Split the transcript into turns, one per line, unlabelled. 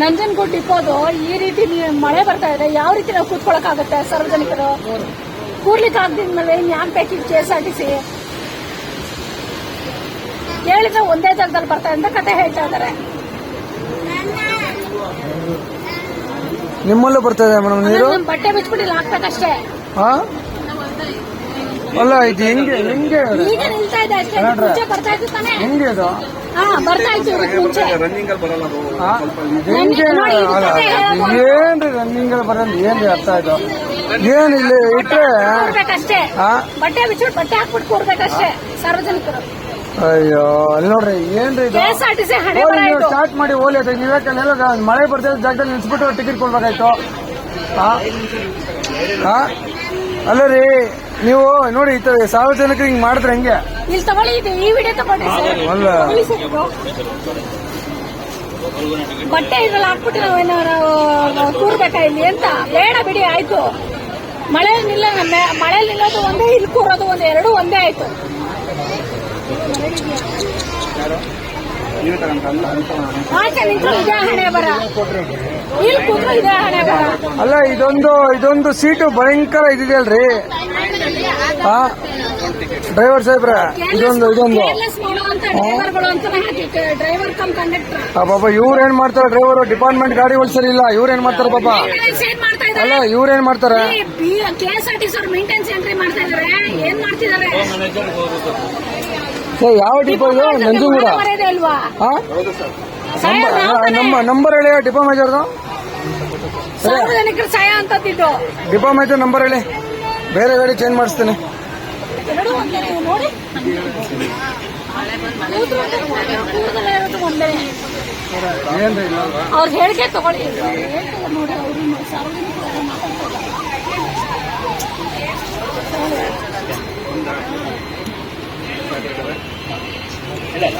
ನಂಜನಗೂಡ್ ಡಿಪೋದು ಈ ರೀತಿ ಮಳೆ ಬರ್ತಾ ಇದೆ ಯಾವ ರೀತಿ ನಾವು ಕೂತ್ಕೊಳಕ್ಕಾಗುತ್ತೆ ಸಾರ್ವಜನಿಕರು? ಕೂರ್ಲಿಕ್ಕೆ ಆಗದಿದ್ಮೇಲೆ ಇನ್ ಯಾಕೆ ಬೇಕಿತ್ತು K S R T C ಕೇಳಿದ್ರೆ ಒಂದೇ ಜಾಗದಲ್ಲಿ ಬರ್ತಾ ಅಂತ ಕತೆ ಹೇಳ್ತಾ ಇದ್ದಾರೆ.
ನಿಮ್ಮಲ್ಲೂ ಬರ್ತದೆ ಮೇಡಮ್ ನೀರು?
ನಮ್ ಬಟ್ಟೆ ಬಿಚ್ಬಿಟ್ಟು ಇಲ್ಲಿ ಹಾಕ್ಬೇಕಷ್ಟೇ
ಅಲ್ಲ ಇದು ಹೆಂಗೆ ಹೆಂಗೆ
ಈಗ ನಿಲ್ತಾ ಇದೆ ಅಷ್ಟೇ ಇದಕ್ಕೆ ಮುಂಚೆ ಬರ್ತಾ ಇತ್ತು ತಾನೇ.
ಹೆಂಗೆ ಇದು
ಹಾ ಬರ್ತಾ ಇತ್ತು ಇದಕ್ಕೆ ಮುಂಚೆ.
ರನ್ನಿಂಗ್ ಅಲ್ಲಿ ಬರಲ್ಲ ಅದು
ಹಾ? ಇದು ಹೆಂಗೆ
ನೋಡಿ, ಇದು
ಅಲ್ಲ,
ಕತೆ ಹೇಳೋದು.
ಏನ್ರಿ ರನ್ನಿಂಗ್ ಬರೋದು? ಏನ್ರಿ ಅರ್ಥ ಆಯ್ತು? ಏನ್ ಇಲ್ಲಿ ಇಟ್ರೆ
ಬಟ್ಟೆ ಬಟ್ಟೆ ಹಾಕ್ಬಿಟ್ಟು ಸಾರ್ವಜನಿಕರು.
ಅಯ್ಯೋ ಅಲ್ಲಿ ನೋಡ್ರಿ ಏನ್ರಿ ಇದು?
ಹಣೆ
ನೀವು
ಇದು
ಸ್ಟಾರ್ಟ್ ಮಾಡಿ ಹೋಲಿ ಅದು ನೀವೇ ಮಳೆ ಬರ್ತಾ ಇದ್ದ ಜಾಗದಲ್ಲಿ ನಿಲ್ಸ್ಬಿಟ್ಟು ಟಿಕೆಟ್ ಕೊಡ್ಬೇಕಾಯ್ತು? ಹಾ ಹಾ ಅಲ್ಲ ರೀ ನೀವು ನೋಡಿ ಈ ತರ ಸಾರ್ವಜನಿಕರು ಹಿಂಗ್ ಮಾಡಿದ್ರೆ ಹೆಂಗೆ?
ಇಲ್ಲಿ ತಗೊಳ್ಳಿ ಇದು ಈ ವಿಡಿಯೋ ತಗೊಳ್ಳಿ ಸರ್.
ಅಲ್ಲ.
ತಗೊಳ್ಳಿ ಸರ್ ಇದು. ಬಟ್ಟೆ ಇದ್ರಲ್ಲಿ ಹಾಕ್ಬಿಟ್ಟು ನಾವೇನಾರು ಕೂರ್ಬೇಕಾ ಇಲ್ಲಿ ಅಂತ? ಬೇಡ ಬಿಡಿ ಆಯ್ತು. ಮಳೆ ನಿಲ್ಲ ಮಳೆ ನಿಲ್ಲೋದು ಒಂದೇ ಇಲ್ಲಿ ಕೂರೋದು ಒಂದ್ ಎರಡು ಒಂದೇ ಆಯ್ತು.
ಅಲ್ಲ
ಆಚೆ ನಿಂತ್ರು ಇದೇ ಹಣೆ ಬರ. ಇಲ್ಲಿ ಕೂತ್ರು ಇದೇ ಹಣೆ ಬರ.
ಅಲ್ಲ ಇದೊಂದು ಇದೊಂದು ಸೀಟು ಭಯಂಕರ ಇದಿದೆಯಲ್ರಿ? ಹಾ ಡ್ರೈವರ್ ಸಾಹೇಬ್ರ ಇದೊಂದು ಇದೊಂದು.
ಕೇರ್ಲೆಸ್ ಮಾಡುವಂತ ಡ್ರೈವರ್ಗಳು ಅಂತಾನೆ ಹಾಕಿ ಡ್ರೈವರ್ ಕಮ್ ಕಂಡಕ್ಟರ್
ಆ ಪಾಪ ಇವ್ರು ಏನ್ ಮಾಡ್ತಾರೆ ಡ್ರೈವರ್ ಡಿಪಾರ್ಟ್ಮೆಂಟ್ ಗಾಡಿ ಸರಿ ಇಲ್ಲ ಇವ್ರು ಏನ್ ಮಾಡ್ತಾರೆ ಪಾಪ? ಅಲ್ಲ ಇವ್ರು ಏನ್ ಮಾಡ್ತಾರೆ?
K S R T C ಅವ್ರು ಮೇಂಟೆನ್ಸ್ ಎಂಟ್ರಿ ಮಾಡ್ತಾ ಇದಾರೆ. ಏನ್ ಮಾಡ್ತಿದ್ದಾರೆ
ಸರ್ ಯಾವ ಡಿಪೋ ಇದು? ನಂಜನಗೂಡ ಹಾ ನಮ್ಮ ನಂಬರ್ ಹೇಳಿ ಡಿಪೋ ಮೇಜರ್
ಸಾರ್ವಜನಿಕರ ಸಹಾಯ
ಡಿಪೋ ಮೇಜರ್ ನಂಬರ್ ಹೇಳಿ. ಬೇರೆ ಗಾಡಿ ಚೇಂಜ್ ಮಾಡಿಸ್ತೀನಿ.
ಅವ್ರ ಹೇಳಿಕೆ ತಗೊಳ್ಳಿ. ನೋಡಿ ಅವರು ಸಾರ್ವಜನಿಕರು അല്ലേ